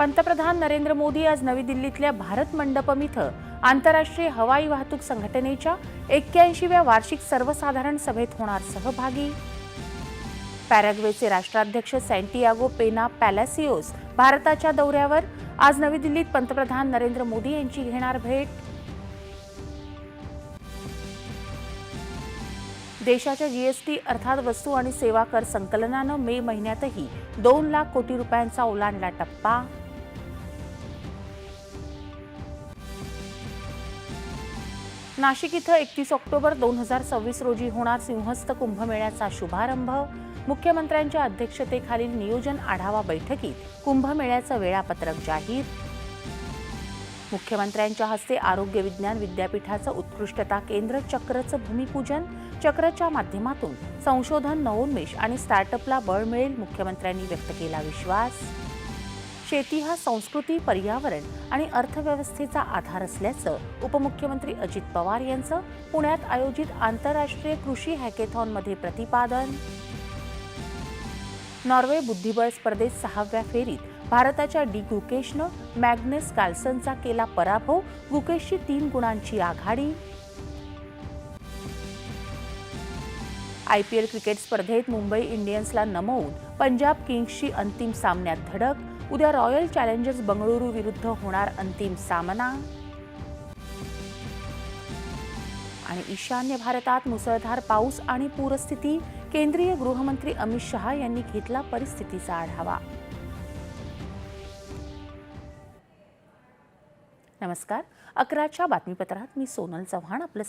पंतप्रधान नरेंद्र मोदी आज नवी दिल्लीतल्या भारत मंडपम इथं आंतरराष्ट्रीय हवाई वाहतूक संघटनेच्या एक्क्याऐंशीव्या वार्षिक सर्वसाधारण सभेत होणार सहभागी. पॅराग्वेचे राष्ट्राध्यक्ष सँटियागो पेना पॅलासिओस भारताच्या दौऱ्यावर आज नवी दिल्लीत पंतप्रधान नरेंद्र मोदी यांची घेणार भेट. देशाच्या जीएसटी अर्थात वस्तू आणि सेवा कर संकलनानं मे महिन्यातही दोन लाख कोटी रुपयांचा ओलांडला टप्पा. नाशिक इथं एकतीस ऑक्टोबर दोन हजार सव्वीस रोजी होणार सिंहस्थ कुंभमेळ्याचा शुभारंभ. मुख्यमंत्र्यांच्या अध्यक्षतेखालील नियोजन आढावा बैठकीत कुंभमेळ्याचं वेळापत्रक जाहीर. मुख्यमंत्र्यांच्या हस्ते आरोग्य विज्ञान विद्यापीठाचं उत्कृष्टता केंद्र चक्रचं भूमिपूजन चक्रच्या माध्यमातून संशोधन नवोन्मेष आणि स्टार्टअपला बळ मिळेल मुख्यमंत्र्यांनी व्यक्त केला विश्वास. शेती हा संस्कृती पर्यावरण आणि अर्थव्यवस्थेचा आधार असल्याचं उपमुख्यमंत्री अजित पवार यांचं पुण्यात आयोजित आंतरराष्ट्रीय कृषी हॅकेथॉनमध्ये प्रतिपादन. नॉर्वे बुद्धिबळ स्पर्धेत सहाव्या फेरीत भारताच्या डी गुकेशनं मॅग्नस कार्लसनचा केला पराभव गुकेशची तीन गुणांची आघाडी. आयपीएल क्रिकेट स्पर्धेत मुंबई इंडियन्सला नमवून पंजाब किंग्सची अंतिम सामन्यात धडक उद्या रॉयल चॅलेंजर्स बंगळुरू विरुद्ध होणार अंतिम सामना. आणि ईशान्य भारतात मुसळधार पाऊस आणि पूरस्थिती केंद्रीय गृहमंत्री अमित शहा यांनी घेतला परिस्थितीचा आढावा. नमस्कार. अकराच्या बातमीपत्रात मी सोनल चव्हाण आपलं